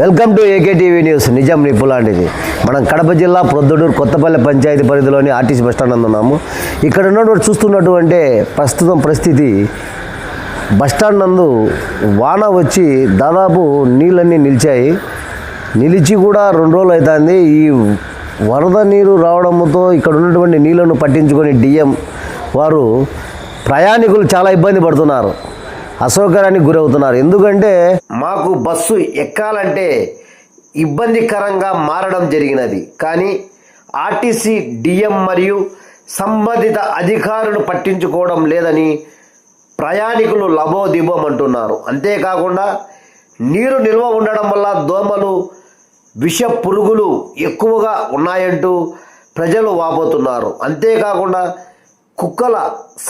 Welcome to AKTV news. నిజం నిపులాంటిది మనం కడప జిల్లా ప్రొద్దుడూరు కొత్తపల్లి పంచాయతీ పరిధిలోని ఆర్టీసీ బస్టాండ్ అందున్నాము ఇక్కడ ఉన్నటువంటి చూస్తున్నటువంటి ప్రస్తుతం పరిస్థితి బస్టాండ్ నందు వాన వచ్చి దాదాపు నీళ్ళన్నీ నిలిచాయి. నిలిచి కూడా రెండు రోజులు అవుతుంది ఈ వరద నీరు రావడంతో ఇక్కడ ఉన్నటువంటి నీళ్ళను పట్టించుకొని డిఎం వారు ప్రయాణికులు చాలా ఇబ్బంది పడుతున్నారు అసౌకర్యానికి గురవుతున్నారు. ఎందుకంటే మాకు బస్సు ఎక్కాలంటే ఇబ్బందికరంగా మారడం జరిగినది. కానీ ఆర్టీసీ డిఎం మరియు సంబంధిత అధికారులు పట్టించుకోవడం లేదని ప్రయాణికులు లబోదిబోం అంటున్నారు అంతేకాకుండా నీరు నిల్వ ఉండడం వల్ల దోమలు విష పురుగులు ఎక్కువగా ఉన్నాయంటూ ప్రజలు వాపోతున్నారు. అంతేకాకుండా కుక్కల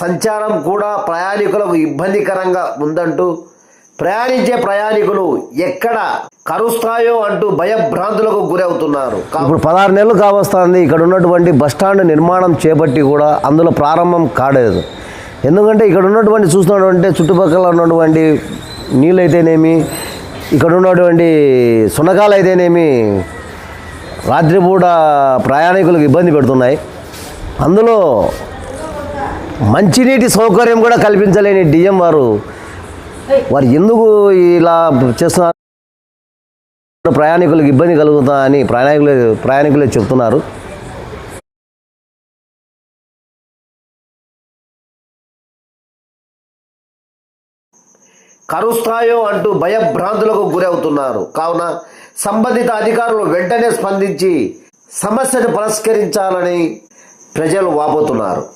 సంచారం కూడా ప్రయాణికులకు ఇబ్బందికరంగా ఉందంటూ ప్రయాణించే ప్రయాణికులు ఎక్కడ కరుస్తాయో అంటూ భయభ్రాంతులకు గురవుతున్నారు. ఇప్పుడు పదహారు నెలలు కావస్తుంది ఇక్కడ ఉన్నటువంటి బస్టాండ్ నిర్మాణం చేపట్టి కూడా అందులో ప్రారంభం కాలేదు. ఎందుకంటే ఇక్కడ ఉన్నటువంటి చూస్తున్నటువంటి చుట్టుపక్కల ఉన్నటువంటి నీళ్ళు అయితేనేమి ఇక్కడ ఉన్నటువంటి సునకాలు అయితేనేమి రాత్రిపూట ప్రయాణికులకు ఇబ్బంది పెడుతున్నాయి. అందులో మంచినీటి సౌకర్యం కూడా కల్పించలేని డిఎం వారు వారు ఎందుకు ఇలా చేస్తున్నారు? ప్రయాణికులకు ఇబ్బంది కలుగుతా అని ప్రయాణికులు ప్రయాణికులే చెప్తున్నారు. కరుస్తాయో అంటూ భయభ్రాంతులకు గురవుతున్నారు. కావున సంబంధిత అధికారులు వెంటనే స్పందించి సమస్యను పరిష్కరించాలని ప్రజలు వాపోతున్నారు.